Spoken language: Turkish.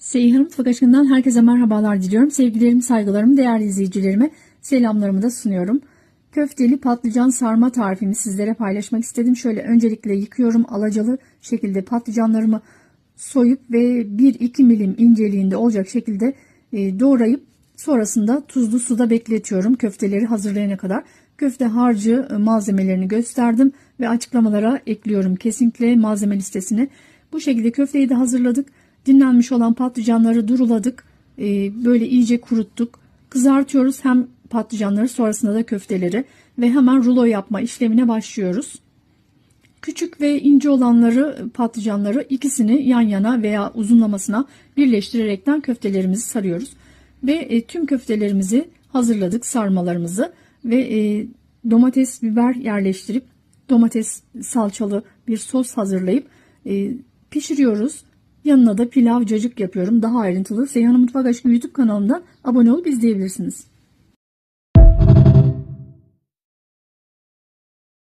Seyhan Mutfak Aşkı'ndan herkese merhabalar diliyorum. Sevgilerimi, saygılarımı değerli izleyicilerime selamlarımı da sunuyorum. Köfteli patlıcan sarma tarifimi sizlere paylaşmak istedim. Şöyle öncelikle yıkıyorum alacalı şekilde patlıcanlarımı soyup ve 1-2 milim inceliğinde olacak şekilde e, doğrayıp sonrasında tuzlu suda bekletiyorum köfteleri hazırlayana kadar. Köfte harcı e, malzemelerini gösterdim ve açıklamalara ekliyorum kesinlikle malzeme listesine. Bu şekilde köfteyi de hazırladık. Dinlenmiş olan patlıcanları duruladık. E, böyle iyice kuruttuk. Kızartıyoruz hem patlıcanları sonrasında da köfteleri ve hemen rulo yapma işlemine başlıyoruz. Küçük ve ince olanları patlıcanları ikisini yan yana veya uzunlamasına birleştirerekten köftelerimizi sarıyoruz. Ve e, tüm köftelerimizi hazırladık sarmalarımızı ve e, domates biber yerleştirip domates salçalı bir sos hazırlayıp e, pişiriyoruz. Yanına da pilav cacık yapıyorum. Daha ayrıntılı Seyhan Mutfak Aşkı YouTube kanalımdan abone olup izleyebilirsiniz.